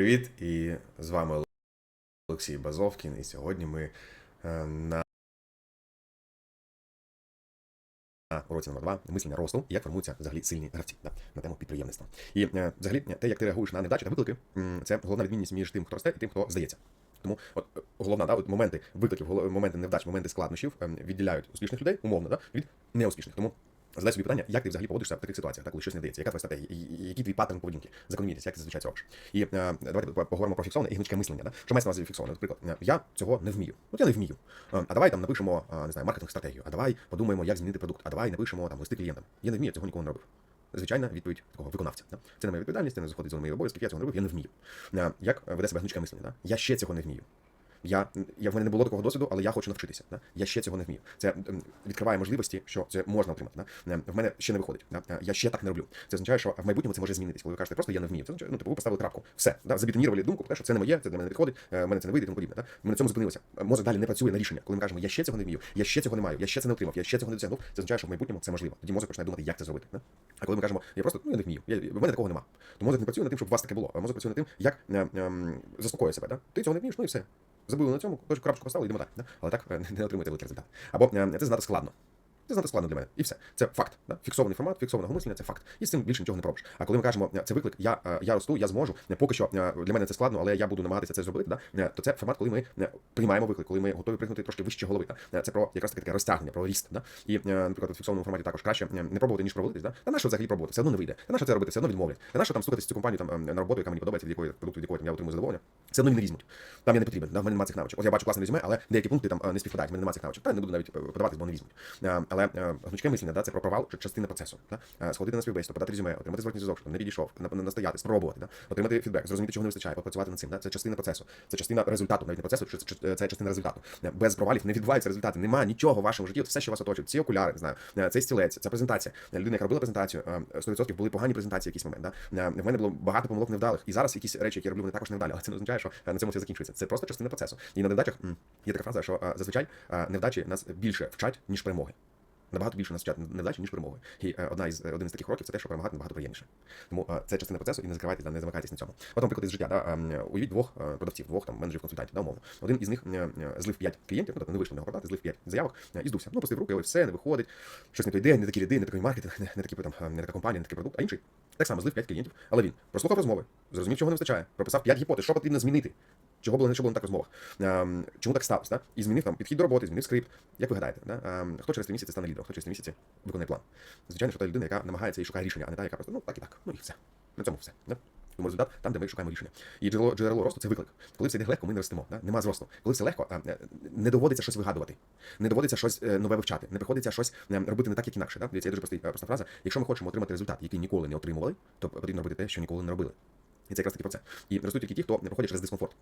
привіт! І з вами Олексій Базовкін. І сьогодні ми е, на уроці номер 2 мислення росту як формуються взагалі сильні гравці да, на тему підприємництва. І е, взагалі те, як ти реагуєш на невдачі та виклики, це головна відмінність між тим, хто росте, і тим, хто здається. Тому от е, головна да, от моменти викликів, моменти невдач, моменти складнощів ем, відділяють успішних людей, умовно, да, від неуспішних. Тому задай собі питання, як ти взагалі поводишся в таких ситуаціях, так, коли щось не вдається, яка твоя стратегія, і- і- який твій паттерн поведінки, закономірність, як ти зазвичай це робиш. І е, давайте поговоримо про фіксоване і гнучке мислення. Да? Що мається на увазі фіксоване? Наприклад, е, я цього не вмію. От я не вмію. Е, А давай там напишемо е, не знаю, маркетинг стратегію, а давай подумаємо, як змінити продукт, а давай напишемо там листи клієнтам. Я не вмію, цього ніколи не робив. Звичайна відповідь такого виконавця. Да? Це не моя відповідальність, це не заходить з моїх обов'язків, я цього не робив, я не вмію. Як веде себе гнучке мислення? Да? Я ще цього не вмію. Я, я в мене не було такого досвіду, але я хочу навчитися. Да? Я ще цього не вмію. Це відкриває можливості, що це можна отримати. Да? Е, В мене ще не виходить. Да? Е, Я ще так не роблю. Це означає, що в майбутньому це може змінитись. Коли ви кажете, просто я не вмію. Це означає, ну типу ви поставили крапку. Все, да? забетонірували думку, те, що це не моє, це для мене не підходить, е, мене це не вийде, тому подібне. Да? Ми на цьому зупинилися. Е, Мозок далі не працює на рішення. Коли ми кажемо, я ще цього не вмію, я ще цього не маю, я ще це не отримав, я ще цього не досягнув. Це означає, що в майбутньому це можливо. Тоді мозок починає думати, як це зробити. Да? А коли ми кажемо, я просто ну, я не вмію, я, в мене такого нема. То мозок не працює над тим, щоб у вас таке було. А мозок працює над тим, як е, ем, заспокоює себе. Да? Ти цього не вмієш, ну і все. Забили на цьому, точку крапочку поставили, йдемо далі. Да? Але так е, не отримуєте великий результат. Або е, це знати складно. Це знати складно для мене. І все. Це факт. Да? Фіксований формат, фіксованого мислення це факт. І з цим більше нічого не пробиш. А коли ми кажемо, е, це виклик, я, я росту, я зможу. Поки що для мене це складно, але я буду намагатися це зробити. Да? То це формат, коли ми приймаємо виклик, коли ми готові пригнути трошки вище голови. Да? Це про якраз таке таке розтягнення, про ріст. Да? І, наприклад, у фіксованому форматі також краще не пробувати, ніж провалитись. Да? Та на що взагалі пробувати? Все одно не вийде. Та на що це робити? Все одно відмовлять. Та на що там стукатись цю компанію там на роботу, яка мені подобається, від якої продукту, від якої там я отримую задоволення. Все одно не візьмуть. Там я не потрібен, да? в мене немає цих навичок. От я бачу класне резюме, але деякі пункти там е, не співпадають, в мене немає цих навичок. Та не буду навіть е, подаватись, бо не візьмуть. Е, Але гнучке мислення, да, це про провал, частина процесу. Да? Сходити на співбесіду, подати резюме, отримати зворотний зв'язок, що не підійшов, настояти, спробувати, да? отримати фідбек, зрозуміти, чого не вистачає, попрацювати над цим. Да? Це частина процесу, це частина результату, навіть не процесу, це частина результату. Без провалів не відбуваються результати. Немає нічого в вашому житті. От все, що вас оточує, ці окуляри, не знаю, цей стілець, ця презентація. Людина, яка робила презентацію, е, 100% були погані презентації в якийсь момент. Да? В мене було багато помилок невдалих. І зараз якісь речі, які я роблю, вони також невдалі, але це не означає, що е, на цьому все закінчується. Це просто частина процесу. І на невдачах є така фраза, що е, зазвичай е, невдачі нас більше вчать, ніж перемоги. Набагато більше нас вчать невдачі, ніж перемоги. І е, одна із один із таких років це те, що перемагати набагато приємніше. Тому е, це частина процесу, і не закривайтесь, да, не замикайтесь на цьому. От, наприклад, із життя, да, е, уявіть двох е, продавців, двох там менеджерів консультантів, да, умовно. Один із них е, е, злив 5 клієнтів, ну тобто не вийшло нього продати, злив 5 заявок е, і здувся. Ну, пустив руки, ось все, не виходить, щось не той день, не такі ряди, не такий маркетинг, не, не такі там, е, не така компанія, не такий продукт, а інший. Так само злив 5 клієнтів, але він прослухав розмови, зрозумів, чого не вистачає, прописав 5 гіпотез, що потрібно змінити. Чого було не було не так в розмовах? Ем, чому так сталося? Да? І змінив там підхід до роботи, змінив скрипт. Як ви гадаєте, да? ем, хто через три місяці стане лідером, хто через три місяці виконає план? Звичайно, що та людина, яка намагається і шукає рішення, а не та, яка просто ну так і так. Ну і все. На цьому все. Да? Результат там, де ми шукаємо рішення. І джерело, джерело росту це виклик. Коли все йде легко, ми не ростемо. Да? Нема зросту. Коли все легко, е, не доводиться щось вигадувати, не доводиться щось е, нове вивчати, не приходиться щось е, робити не так, як інакше. Да? Дивіться, дуже простий, проста фраза. Якщо ми хочемо отримати результат, який ніколи не отримували, то потрібно робити те, що ніколи не робили. І це якраз таки про це. І ростуть тільки ті, хто не проходять через дискомфорт.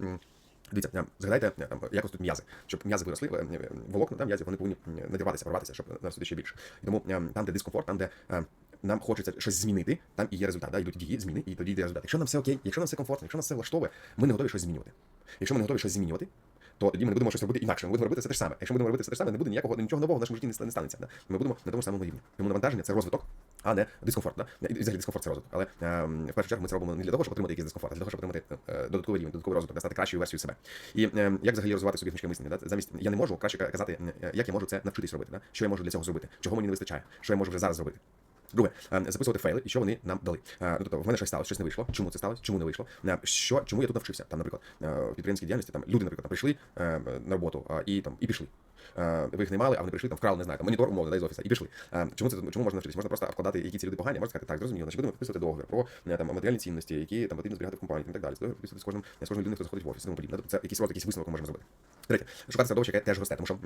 Дивіться, е, згадайте, е, там, якось тут м'язи. Щоб м'язи виросли, е, волокна там м'язів, вони повинні надірватися, порватися, щоб наростити ще більше. І тому там, де дискомфорт, там, де нам хочеться щось змінити, там і є результат. Да? Йдуть дії, зміни, і тоді йде результат. Якщо нам все окей, якщо нам все комфортно, якщо нас все влаштовує, ми не готові щось змінювати. Якщо ми не готові щось змінювати, то тоді ми не будемо щось робити інакше. Ми будемо робити все те ж саме. Якщо ми будемо робити все те ж саме, не буде ніякого нічого нового в нашому житті не станеться. Да? Ми будемо на тому самому рівні. Тому навантаження це розвиток, а не дискомфорт. Да? І взагалі дискомфорт це розвиток. Але е, в першу чергу ми це робимо не для того, щоб отримати якийсь дискомфорт, а для того, щоб отримати е, додатковий рівень, додатковий розвиток, да, стати кращою версією себе. І е, як взагалі розвивати собі гнучке мислення? Да? Замість я не можу краще казати, е, як я можу це навчитись робити. Да? Що я можу для цього зробити? Чого мені не вистачає? Що я можу вже зараз зробити? Друге, записувати фейли і що вони нам дали. Ну, тобто, в мене щось сталося, щось не вийшло. Чому це сталося? Чому не вийшло? Що, чому я тут навчився? Там, наприклад, в підприємницькій діяльності там люди, наприклад, там, прийшли на роботу і там і пішли. Ви їх не мали, а вони прийшли, там вкрали, не знаю, там монітор умовно, дай з офіса, і пішли. Чому це чому можна навчитись? Можна просто вкладати, які ці люди погані, можна сказати, так, зрозуміло, значить будемо підписувати договір про там матеріальні цінності, які там потрібно зберігати в компанії і так далі. Договір підписувати з кожним з кожною людиною, хто заходить в офіс, тому подібне. Тобто Це якийсь розвиток, якийсь висновок ми можемо зробити. Третє, шукати середовище, яке теж росте, тому що.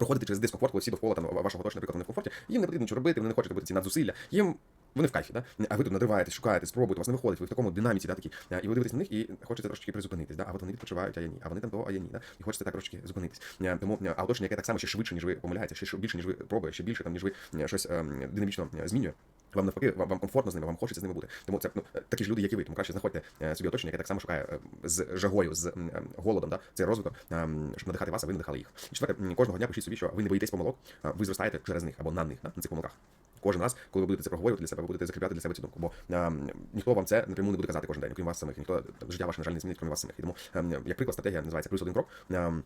Проходити через дискомфорт, коли всі довкола там вашого оточення, наприклад, не в комфорті, їм не потрібно нічого робити, вони не хочуть робити ці надзусилля. Їм вони в кайфі, да? а ви тут надриваєте, шукаєте, спробуєте, у вас не виходить, ви в такому динаміці, да, такі, і ви дивитесь на них і хочете трошечки призупинитись, да? а от вони відпочивають, а я ні, а вони там то, а я ні, да? і хочете так трошечки зупинитись. Е, Тому е, а оточення, яке так само ще швидше, ніж ви помиляєте, ще більше, ніж ви пробуєте, ще більше, там, ніж ви е, щось ем, динамічно е, змінює. Вам навпаки, вам, вам комфортно з ними, вам хочеться з ними бути. Тому це ну, е, такі ж люди, як і ви. Тому краще знаходьте е, собі оточення, яке так само шукає е, з жагою, з голодом, да? цей розвиток, ем, щоб надихати вас, а ви надихали їх. І четверте, кожного дня пишіть собі, що ви не боїтесь помилок, ви зростаєте через них або на них, да? на цих помилках. Кожен раз, коли ви будете це проговорювати для себе, ви будете закріпляти для себе цю думку. Бо ем, ніхто вам це напряму не буде казати кожен день, окрім вас самих. Ніхто життя ваше, на жаль, не змінить, крім вас самих. І тому, ем, як приклад, стратегія називається плюс один крок. Ем,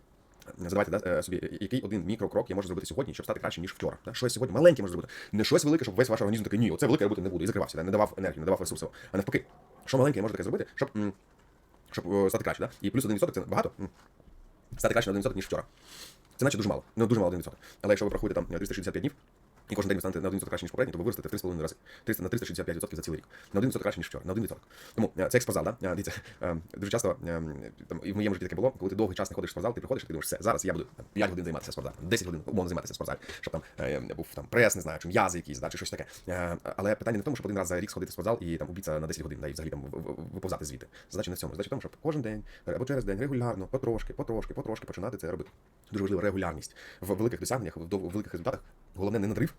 Задавайте да, е, собі, який один мікрокрок я можу зробити сьогодні, щоб стати краще, ніж вчора. Да? Щось сьогодні маленьке можу зробити. Не щось велике, щоб весь ваш організм такий, ні, оце велике робити не буду. І закривався, да? не давав енергію, не давав ресурсів. А навпаки, що маленьке я можу таке зробити, щоб, щоб е, стати краще. Да? І плюс один відсоток це багато. Стати краще на один відсоток, ніж вчора. Це наче дуже мало. Ну, дуже мало один відсоток. Але якщо ви проходите там 365 днів, і кожен день ви станете на 1% краще, ніж попередній, то ви виростете в 3,5 рази. 300, на 365% за цілий рік. На 1% краще, ніж вчора. На 1%. Тому е, це як спортзал, да? Е, Дивіться, е, дуже часто там, і в моєму житті таке було, коли ти довгий час не ходиш в спортзал, ти приходиш і ти думаєш, все, зараз я буду 5 годин займатися спортзалом, 10 годин умовно займатися в спортзалі, щоб там був там прес, не знаю, чи м'язи якісь, да, чи щось таке. Але питання не в тому, щоб один раз за рік сходити в спортзал і там убитися на 10 годин, да, і взагалі там виповзати звідти. Задача не в цьому. Задача в тому, щоб кожен день або через день регулярно, потрошки, потрошки, потрошки починати це робити. Дуже важлива регулярність в великих досягненнях, в великих результатах. Головне не надрив,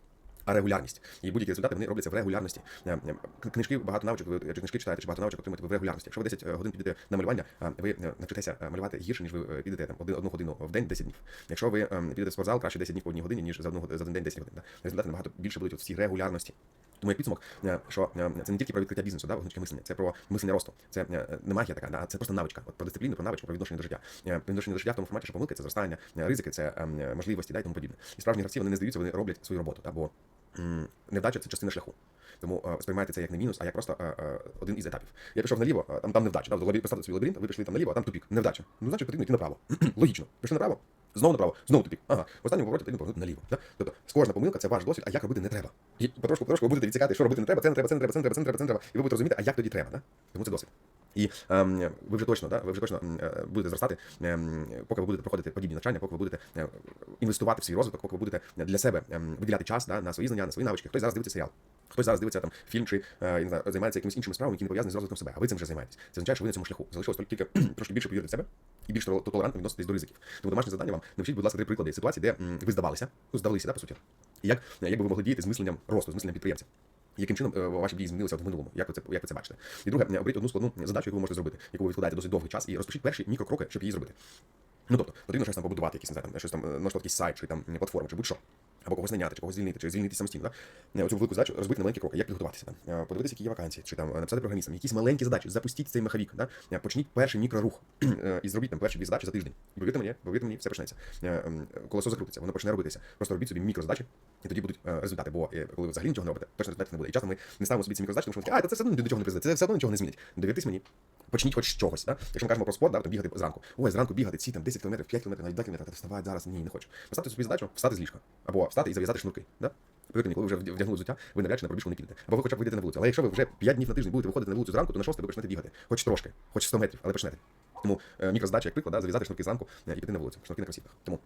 а регулярність. І будь-які результати вони робляться в регулярності. Е, е, Книжки багато навичок, ви чи книжки читаєте, чи багато навичок отримуєте в регулярності. Якщо ви 10 годин підете на малювання, ви е, навчитеся е, малювати гірше, ніж ви е, підете там одну годину в день 10 днів. Якщо ви е, підете в спортзал, краще 10 днів по одній годині, ніж за одну за один день 10 годин. Результати набагато більше будуть в цій регулярності. Тому як підсумок, е, що е, це не тільки про відкриття бізнесу, да, гнучке мислення, це про мислення росту. Це е, не магія така, да, це просто навичка. От про дисципліну, про навичку, про відношення до життя. Е, відношення до життя в тому форматі, що помилки це зростання, е, ризики, це е, можливості да, і тому подібне. І справжні гравці вони не здаються, вони роблять свою роботу. Да, бо невдача це частина шляху. Тому е, сприймайте це як не мінус, а як просто е, е, один із етапів. Я пішов наліво, там, там невдача. Да, представте собі лабіринт, ви пішли там наліво, а там тупік. Невдача. Ну, значить, потрібно йти направо. Логічно. Пішли направо. Знову направо, знову тупік. Ага, в останньому повороті потрібно повернути наліво. Да? Тобто, кожна помилка це ваш досвід, а як робити не треба. І потрошку, потрошку ви будете відсікати, що робити не треба, це не треба, це не треба, це не треба, це не треба, це не треба. І ви будете розуміти, а як тоді треба. Да? Тому це досвід. І ем, ви вже точно, да, ви вже точно е, будете зростати, ем, поки ви будете проходити подібні навчання, поки ви будете е, інвестувати в свій розвиток, поки ви будете для себе ем, виділяти час да, на свої знання, на свої навички. Хтось зараз дивиться серіал. Хтось зараз дивиться там фільм чи е, я не знаю, займається якимись іншими справами, які не пов'язані з розвитком себе, а ви цим вже займаєтесь. Це означає, що ви на цьому шляху. Залишилось тільки трошки більше повірити в себе і більш толерантно відноситись до ризиків. Тому домашнє завдання вам навчіть, будь ласка, три приклади ситуації, де ви здавалися, ну здавалися, да, по суті. І як, як би ви могли діяти з мисленням росту, з мисленням підприємця. Яким чином е, ваші дії змінилися в минулому? Як ви це як ви це бачите? І друге, е, оберіть одну складну задачу, яку ви можете зробити, яку ви відкладаєте досить довгий час, і розпишіть перші мікрокроки, щоб її зробити. Ну тобто, потрібно щось там побудувати, якісь не знаю, там, щось там ну, якийсь сайт, чи там платформу, чи будь-що. Або когось наняти, чи когось звільнити, чи звільнити самостійно. Да? Е, Оцю велику задачу розбити на маленькі кроки, як підготуватися. Да? Е, Подивитися, які є вакансії, чи там е, написати програмістам, якісь маленькі задачі, запустіть цей маховік, да? Почніть перший мікрорух і зробіть там перші дві задачі за тиждень. Повірте мені, повірте мені, все почнеться. Колесо закрутиться, воно почне робитися. Просто робіть собі мікрозадачі, і тоді будуть результати. Бо коли ви взагалі нічого не робите, точно результатів не буде. І часто ми не ставимо собі ці мікрозадачі, тому що ми такі, а, та це все одно до чого не призведе, це все одно нічого не змінить. Довіртесь мені. Почніть хоч чогось. Да? Якщо ми кажемо про спорт, да, там бігати зранку. Ой, зранку бігати ці там 10 км, 5 км, навіть 2 км, та вставати зараз ні, не хочу. Поставте собі задачу, встати з ліжка. Або встати і зав'язати шнурки. Да? Повірте коли вже вдягнули взуття, ви навряд чи на пробіжку не підете. Або ви хоча б вийдете на вулицю. Але якщо ви вже 5 днів на тиждень будете виходити на вулицю зранку, то на 6 ви почнете бігати. Хоч трошки, хоч 100 метрів, але почнете. Тому мікроздача, як приклад, да, зав'язати шнурки зранку е, і піти на вулицю. Шнурки на кросівках. Тому